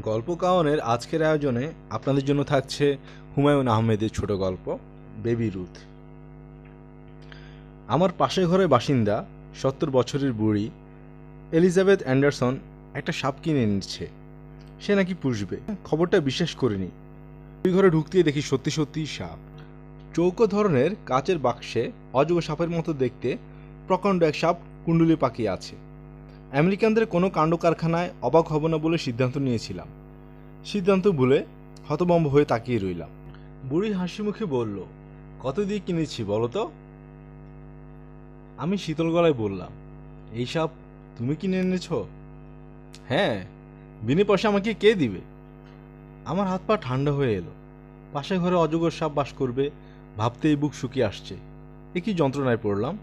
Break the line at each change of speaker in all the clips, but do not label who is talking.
গল্প কাওয়ানের আজকের আয়োজনে আপনাদের জন্য থাকছে হুমায়ুন আহমেদের ছোট গল্প, বেবি রুথ। আমার পাশের ঘরের বাসিন্দা, সত্তর বছরের বুড়ি, এলিজাবেথ অ্যান্ডারসন একটা সাপ কিনে এনেছে। সে নাকি পুষবে। খবরটা বিশ্বাস করিনি। ওই ঘরে ঢুকতেই দেখি সত্যি সত্যিই সাপ। চৌকো ধরনের কাচের বাক্সে অজব সাপের মতো দেখতে প্রকাণ্ড এক সাপ কুণ্ডুলি পাকিয়ে আছে। আমেরিকানদের কোনো কাণ্ড কারখানায় অবাক হব না বলে সিদ্ধান্ত নিয়েছিলাম। সিদ্ধান্ত ভুলে হতবম্ব হয়ে তাকিয়ে রইলাম। বুড়ি হাসি মুখে বলল, কত দিয়ে কিনেছি বলো তো? আমি শীতল গলায় বললাম, এই সাপ তুমি কিনে এনেছ? হ্যাঁ বিনে পয়সা আমাকে কে দিবে? আমার হাত পা ঠান্ডা হয়ে এলো। পাশে ঘরে অজগর সাপ বাস করবে ভাবতেই বুক শুকিয়ে আসছে। এ কি যন্ত্রণায় পড়লাম?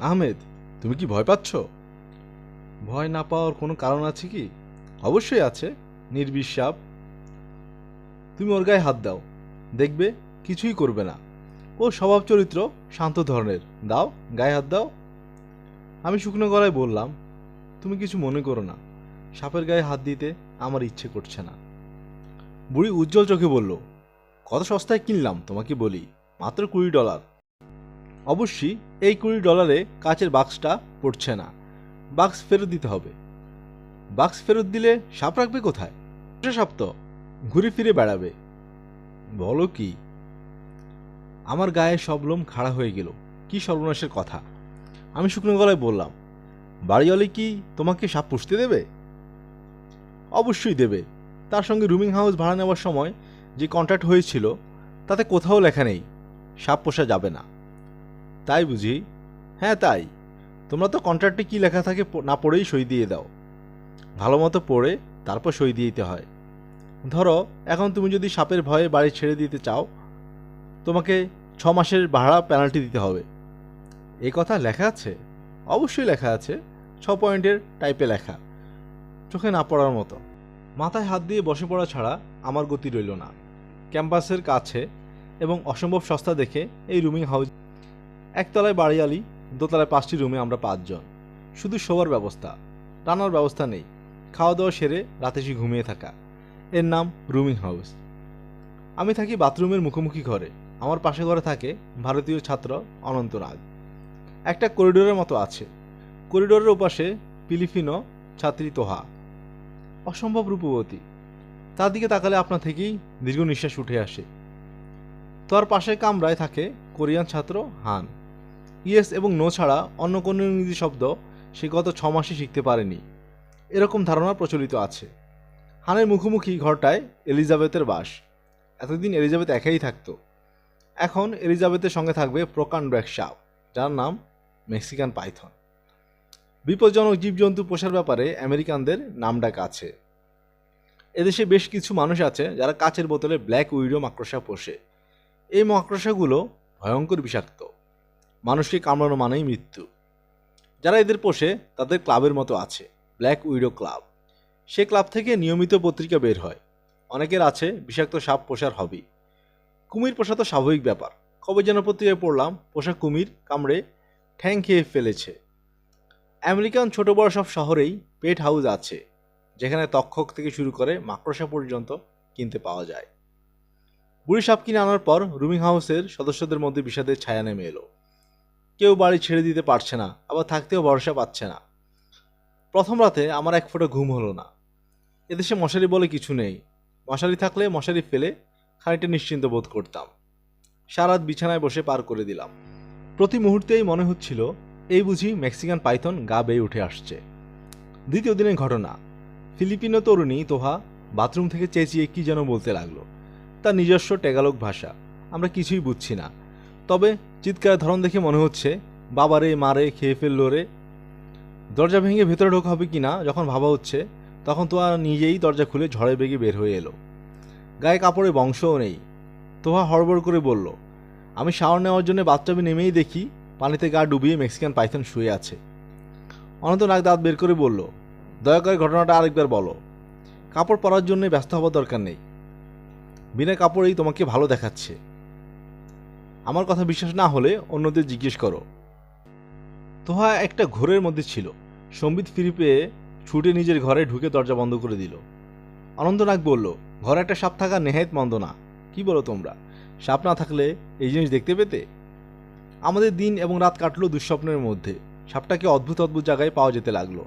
আহমেদ তুমি কি ভয় পাচ্ছ? ভয় না পাওয়ার কোনো কারণ আছে কি? অবশ্যই আছে নির্বিষ সাপ তুমি ওর গায়ে হাত দাও। দেখবে কিছুই করবে না। ও স্বভাব চরিত্র শান্ত ধরনের। দাও, গায়ে হাত দাও। আমি শুকনো গলায় বললাম, তুমি কিছু মনে করো না। সাপের গায়ে হাত দিতে আমার ইচ্ছে করছে না। বুড়ি উজ্জ্বল চোখে বলল, কত সস্তায় কিনলাম তোমাকে বলি। মাত্র কুড়ি ডলার। অবশ্যই এই কুড়ি ডলারে কাচের বাক্সটা পড়ছে না। বাক্স ফেরত দিতে হবে। বাক্স ফেরত দিলে সাপ রাখবে কোথায়? সাপ তো ঘুরে ফিরে বেড়াবে। বলো কি? আমার গায়ে সব লোম খাড়া হয়ে গেল। কি সর্বনাশের কথা। আমি শুকনো গলায় বললাম, বাড়িওয়ালি কি তোমাকে সাপ পুষতে দেবে? অবশ্যই দেবে। তার সঙ্গে রুমিং হাউস ভাড়া নেওয়ার সময় যে কন্ট্রাক্ট হয়েছিল, তাতে কোথাও লেখা নেই, সাপ পোষা যাবে না। তাই বুঝি? হ্যাঁ তাই। তোমরা তো কন্ট্রাক্টে কি লেখা থাকে না পড়েই সই দিয়ে দাও। ভালো মতো পড়ে, তারপর সই দিয়ে দিতে হয়। ধরো, এখন তুমি যদি সাপের ভয়ে বাড়ি ছেড়ে দিতে চাও, তোমাকে ছ মাসের ভাড়া পেনাল্টি দিতে হবে। এই কথা লেখা আছে? অবশ্যই লেখা আছে। ছ পয়েন্টের টাইপে লেখা। চোখে না পড়ার মতো। মাথায় হাত দিয়ে বসে পড়া ছাড়া আমার গতি রইল না। ক্যাম্পাসের কাছে এবং অসম্ভব সস্তা দেখে এই রুমিং হাউস একতলায় বাড়িয়ালি, দোতলায় পাঁচটি রুমে আমরা পাঁচজন। শুধু শোবার ব্যবস্থা, রান্নার ব্যবস্থা নেই। খাওয়া দাওয়া সেরে রাতে এসে ঘুমিয়ে থাকা। এর নাম রুমিং হাউস। আমি থাকি বাথরুমের মুখোমুখি ঘরে। আমার পাশে ঘরে থাকে ভারতীয় ছাত্র অনন্ত নাগ একটা করিডোরের মতো আছে। করিডোরের ওপাশে পিলিফিনো ছাত্রী তোহা। অসম্ভব রূপবতী। তার দিকে তাকালে আপনা থেকেই দীর্ঘ নিঃশ্বাস উঠে আসে। তার পাশে কামরায় থাকে কোরিয়ান ছাত্র হান। ইয়েস এবং নো ছাড়া অন্য কোনো ইংরেজি শব্দ সে গত ছ মাসে শিখতে পারেনি। এরকম ধারণা প্রচলিত আছে। হানের মুখোমুখি ঘরটায় এলিজাবেথের বাস। এতদিন এলিজাবেথ একাই থাকতো। এখন এলিজাবেথের সঙ্গে থাকবে প্রকাণ্ড এক সাপ, যার নাম মেক্সিকান পাইথন। বিপজ্জনক জীবজন্তু পোষার ব্যাপারে আমেরিকানদের নামডাক আছে। এদেশে বেশ কিছু মানুষ আছে যারা কাচের বোতলে ব্ল্যাক উইডো মাকড়সা পোষে। এই মাকড়সাগুলো ভয়ঙ্কর বিষাক্ত। মানুষকে কামড়ানো মানেই মৃত্যু। যারা এদের পোষে, তাদের ক্লাবের মতো আছে ব্ল্যাক উইডো ক্লাব সে ক্লাব থেকে নিয়মিত পত্রিকা বের হয়। অনেকের আছে, বিষাক্ত সাপ পোষার হবি কুমির পোষা তো স্বাভাবিক ব্যাপার। কবে যেন পত্রিকায় পড়লাম, পোষা কুমির, কামড়ে ঠ্যাং খেয়ে ফেলেছে। আমেরিকান ছোট বড় সব শহরেই পেট হাউস আছে, যেখানে তক্ষক থেকে শুরু করে মাকড়সা পর্যন্ত কিনতে পাওয়া যায়। বুড়ি সাপ কিনে আনার পর রুমিং হাউসের সদস্যদের মধ্যে বিষাদের ছায়া নেমে এলো। কেউ বাড়ি ছেড়ে দিতে পারছে না, আবার থাকতেও ভরসা পাচ্ছে না। প্রথম রাতে আমার এক ফোঁটা ঘুম হলো না। এদেশে মশারি বলে কিছু নেই। মশারি থাকলে মশারি ফেলে খানিকটা নিশ্চিন্ত বোধ করতাম। সারাত বিছানায় বসে পার করে দিলাম। প্রতি মুহূর্তেই মনে হচ্ছিল, এই বুঝি মেক্সিকান পাইথন গা বেয়ে উঠে আসছে। দ্বিতীয় দিনের ঘটনা। ফিলিপিনো তরুণী তোহা বাথরুম থেকে চেঁচিয়ে কি যেন বলতে লাগল। তার নিজস্ব টেগালক ভাষা। আমরা কিছুই বুঝছি না। তবে চিৎকারের ধরন দেখে মনে হচ্ছে, বাবারে, মারে, খেয়ে ফেলল রে। দরজা ভেঙে ভেতরে ঢোকা হবে কি না, যখন ভাবা হচ্ছে, তখন তো আর নিজেই দরজা খুলে ঝড়ে বেগে বের হয়ে এলো। গায়ে কাপড়ে বংশও নেই। তোহা হড়বড় করে বলল, আমি শাওয়ার নেওয়ার জন্য বাথটাবে নেমেই দেখি, পানিতে গা ডুবিয়ে মেক্সিকান পাইথন শুয়ে আছে। অনন্ত নাক দাঁত বের করে বলল, দয়া করে ঘটনাটা আরেকবার বলো। কাপড় পরার জন্য ব্যস্ত হওয়ার দরকার নেই। বিনা কাপড়েই তোমাকে ভালো দেখাচ্ছে। আমার কথা বিশ্বাস না হলে অন্যদের জিজ্ঞেস করো। তোহা একটা ঘোরের মধ্যে ছিল। সম্বিত ফিরে পেয়ে ছুটে নিজের ঘরে ঢুকে দরজা বন্ধ করে দিল। অনন্তনাগ বলল, ঘরে একটা সাপ থাকা নেহাত মন্দ না। কি বলো তোমরা? সাপ না থাকলে এই জিনিস দেখতে পেতে? আমাদের দিন এবং রাত কাটলো দুঃস্বপ্নের মধ্যে। সাপটাকে অদ্ভুত অদ্ভুত জায়গায় পাওয়া যেতে লাগল।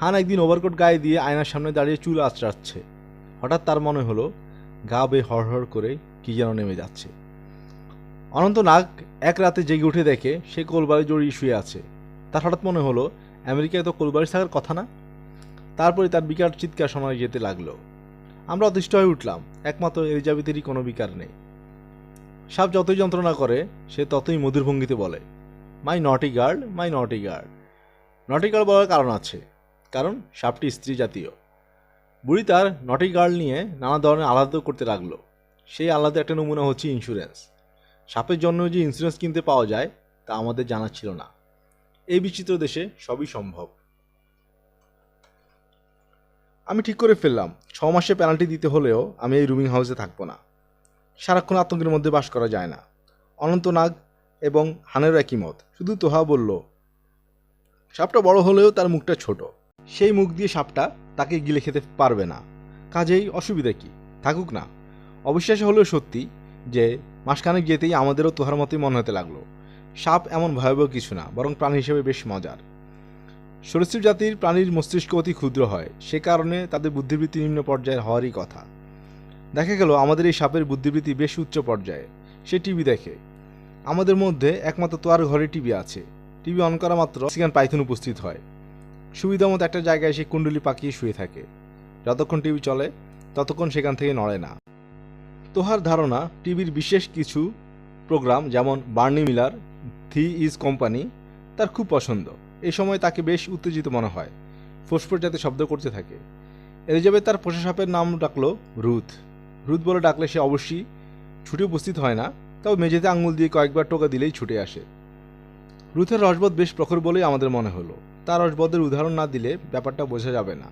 হান একদিন ওভারকোট গায়ে দিয়ে আয়নার সামনে দাঁড়িয়ে চুল আঁচড়াচ্ছে। হঠাৎ তার মনে হলো, গা বে হড়হড় করে কি যেন নেমে যাচ্ছে। অনন্তনাগ এক রাতে জেগে উঠে দেখে সে কোলবারে জড়িয়ে শুয়ে আছে। তার হঠাৎ মনে হলো, আমেরিকায় তো কোলবারি থাকার কথা না? তারপরে তার বিকার চিৎকার শোনা যেতে লাগল। আমরা অতিষ্ঠ হয়ে উঠলাম, একমাত্র এলিজাবেথেরই কোনো বিকার নেই। সাপ যতই যন্ত্রণা করে, সে ততই মধুর ভঙ্গিতে বলে মাই নটি গার্ড মাই নটি গার্ড নটি গার্ড বলার কারণ আছে, কারণ সাপটি স্ত্রী জাতীয়। বুড়ি তার নটি গার্ল নিয়ে নানা ধরনের আলাদা করতে লাগল। সেই আলাদা একটা নমুনা হচ্ছে ইন্স্যুরেন্স সাপের জন্য যে ইন্স্যুরেন্স কিনতে পাওয়া যায়, তা আমাদের জানা ছিল না। এই বিচিত্র দেশে সবই সম্ভব। আমি ঠিক করে ফেললাম, ছ মাসে পেনাল্টি দিতে হলেও আমি এই রুমিং হাউসে থাকব না। সারাক্ষণ আতঙ্কের মধ্যে বাস করা যায় না। অনন্তনাগ এবং হানেরও একই মত। শুধু তোহা বলল, সাপটা বড় হলেও তার মুখটা ছোট। সেই মুখ দিয়ে সাপটা তাকে গিলে খেতে পারবে না। কাজেই অসুবিধা কি? থাকুক না। অবিশ্বাস হলেও সত্যি যে মাসখানেক যেতেই আমাদেরও তোহার মতোই মনে হতে লাগল। সাপ এমন ভয়াবহ কিছু না, বরং প্রাণী হিসেবে বেশ মজার। সরীসৃপ জাতির প্রাণীর মস্তিষ্ক অতি ক্ষুদ্র হয়, সে কারণে তাদের বুদ্ধিবৃত্তি নিম্ন পর্যায়ের হওয়ারই কথা। দেখা গেল, আমাদের এই সাপের বুদ্ধিবৃত্তি বেশ উচ্চ পর্যায়ে, সে টিভি দেখে। আমাদের মধ্যে একমাত্র তোয়ার ঘরে টিভি আছে। টিভি অন করা মাত্র সেখানে পাইথন উপস্থিত হয়। সুবিধা মতো একটা জায়গায় সে কুণ্ডলি পাকিয়ে শুয়ে থাকে। যতক্ষণ টিভি চলে, ততক্ষণ সেখান থেকে নড়ে না। তোহার ধারণা টিভির বিশেষ কিছু প্রোগ্রাম যেমন বার্নি মিলার থি ইজ কোম্পানি, তার খুব পছন্দ। এই সময় তাকে বেশ উত্তেজিত মনে হয়। ফোসফোস যাতে শব্দ করতে থাকে। এলিজাবেথ তার পোষা নাম ডাকলো রুথ। রুথ বলে ডাকলে সে অবশ্যই ছুটে উপস্থিত হয় না, তবে মেঝেতে আঙুল দিয়ে কয়েকবার টোকা দিলেই ছুটে আসে। রুথের রসবোধ বেশ প্রখর বলেই আমাদের মনে হলো। তার রসবোধের উদাহরণ না দিলে ব্যাপারটা বোঝা যাবে না।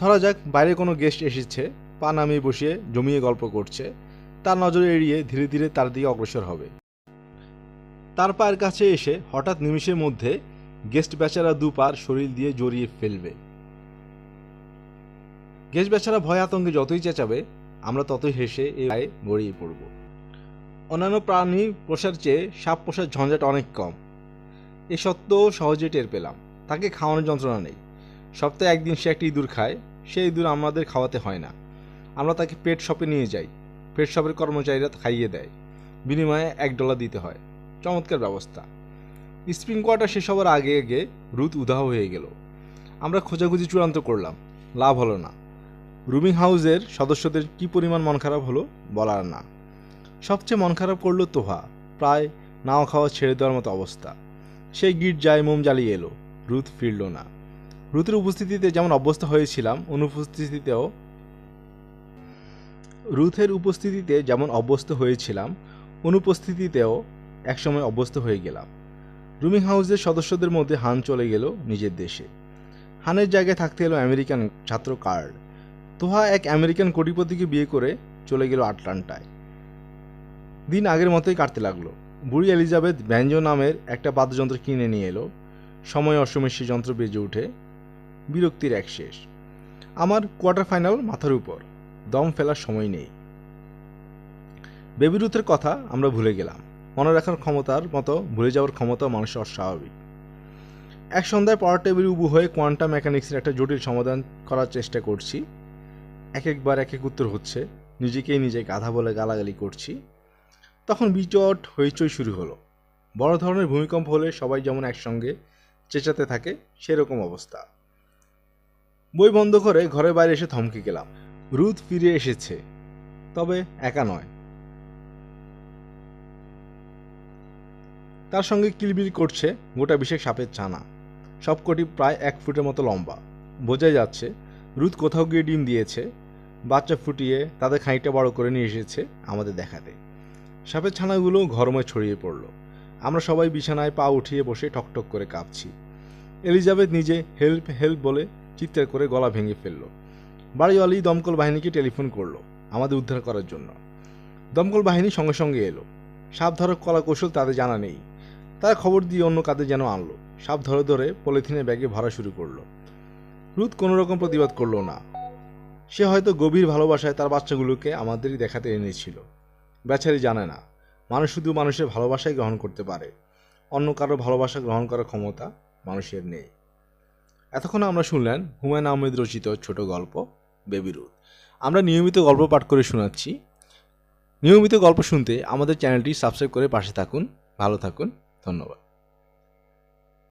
ধরা যাক বাইরে কোনো গেস্ট এসেছে। পা নামিয়ে বসিয়ে জমিয়ে গল্প করছে। তার নজরে এড়িয়ে ধীরে ধীরে তার দিকে অগ্রসর হবে। তার পায়ের কাছে এসে হঠাৎ নিমিষের মধ্যে গেস্ট বেচারা দু পার শরীর দিয়ে জড়িয়ে ফেলবে। গেস্ট বেচারা ভয় আতঙ্কে যতই চেঁচাবে, আমরা ততই হেসে এ গায়ে গড়িয়ে পড়ব। অন্যান্য প্রাণী পোষার চেয়ে সাপ পোষার ঝঞ্ঝাট অনেক কম। এ সত্ত্বেও সহজে টের পেলাম। তাকে খাওয়ানোর যন্ত্রণা নেই। সপ্তাহে একদিন সে একটি ইঁদুর খায়। সেই ইঁদুর আমাদের খাওয়াতে হয় না। আমরা তাকে পেট শপে নিয়ে যাই। পেট শপের কর্মচারীরা খাইয়ে দেয়। বিনিময়ে এক ডলার দিতে হয়। চমৎকার ব্যবস্থা। স্প্রিং কোয়ার্টার শেষ হওয়ার আগে আগে রুথ উধাও হয়ে গেল। আমরা খোঁজাখুঁজি চূড়ান্ত করলাম। লাভ হলো না। রুমিং হাউসের সদস্যদের কি পরিমাণ মন খারাপ হলো বলার না। সবচেয়ে মন খারাপ করল তোহা। প্রায় নাও খাওয়া ছেড়ে দেওয়ার মতো অবস্থা। সেই গির্জায় মোম জ্বালিয়ে এলো। রুথ ফিরল না। রুথের উপস্থিতিতে যেমন অভ্যস্ত হয়েছিলাম, অনুপস্থিতিতেও রুথের উপস্থিতিতে যেমন অভ্যস্ত হয়েছিলাম, অনুপস্থিতিতেও একসময় অভ্যস্ত হয়ে গেলাম। রুমিং হাউসের সদস্যদের মধ্যে হান চলে গেল নিজের দেশে। হানের জায়গায় থাকতে এলো আমেরিকান ছাত্র কার্ড তোহা এক আমেরিকান কোটিপতিকে বিয়ে করে চলে গেল আটলান্টায়। দিন আগের মতোই কাটতে লাগল। বুড়ি এলিজাবেথ ব্যঞ্জন নামের একটা বাদ্যযন্ত্র কিনে নিয়ে এলো। সময় অসময়ে সে যন্ত্র বেজে উঠে বিরক্তির এক শেষ। আমার কোয়ার্টার ফাইনাল মাথার উপর। দম ফেলার সময় নেই। বেবিরুথের কথা আমরা ভুলে গেলাম। মনে রাখার ক্ষমতার মতো ভুলে যাওয়ার ক্ষমতা মানুষের অস্বাভাবিক। এক সন্ধ্যায় পড়ার টেবিলে উবু হয়ে কোয়ান্টাম মেকানিক্সের একটা জটিল সমাধান করার চেষ্টা করছি। এক একবার এক এক উত্তর হচ্ছে। নিজেকেই নিজে গাধা বলে গালাগালি করছি। তখন বিচট হইচই শুরু হলো। বড় ধরনের ভূমিকম্প হলে সবাই যেমন একসঙ্গে চেঁচাতে থাকে, সেরকম অবস্থা। বই বন্ধ করে ঘরের বাইরে এসে থমকে গেলাম। রুথ ফিরে এসেছে, তবে একা নয়। তার সঙ্গে কিলবিল করছে গোটা বিশেষ সাপের ছানা। সবকটি প্রায় এক ফুটের মতো লম্বা। বোঝাই যাচ্ছে, রুদ কোথাও গিয়ে ডিম দিয়েছে, বাচ্চা ফুটিয়ে তাদের খানিকটা বড় করে নিয়ে এসেছে আমাদের দেখাতে। সাপের ছানাগুলো ঘরময় ছড়িয়ে পড়ল। আমরা সবাই বিছানায় পা উঠিয়ে বসে টকটক করে কাঁপছি। এলিজাবেথ নিজে হেল্প হেল্প বলে চিৎকার করে গলা ভেঙে ফেলল। বাড়িওয়ালি দমকল বাহিনীকে টেলিফোন করল আমাদের উদ্ধার করার জন্য। দমকল বাহিনী সঙ্গে সঙ্গে এলো। সাপ ধরার কলা কৌশল তাদের জানা নেই। তারা খবর দিয়ে অন্য কাদের যেন আনলো। সাপ ধরে ধরে পলিথিনের ব্যাগে ভরা শুরু করল। রুদ কোনো রকম প্রতিবাদ করল না। সে হয়তো গভীর ভালোবাসায় তার বাচ্চাগুলোকে আমাদেরই দেখাতে এনেছিল। বেচারি জানে না। মানুষ শুধু মানুষের ভালোবাসাই গ্রহণ করতে পারে। অন্য কারও ভালোবাসা গ্রহণ করার ক্ষমতা মানুষের নেই। এতক্ষণ আমরা শুনলেন হুমায়ুন আহমেদ রচিত ছোট গল্প। বেবি রুদ আমরা নিয়মিত গল্প পাঠ করে শোনাচ্ছি। নিয়মিত গল্প শুনতে আমাদের চ্যানেলটি সাবস্ক্রাইব করে পাশে থাকুন। ভালো থাকুন। ধন্যবাদ।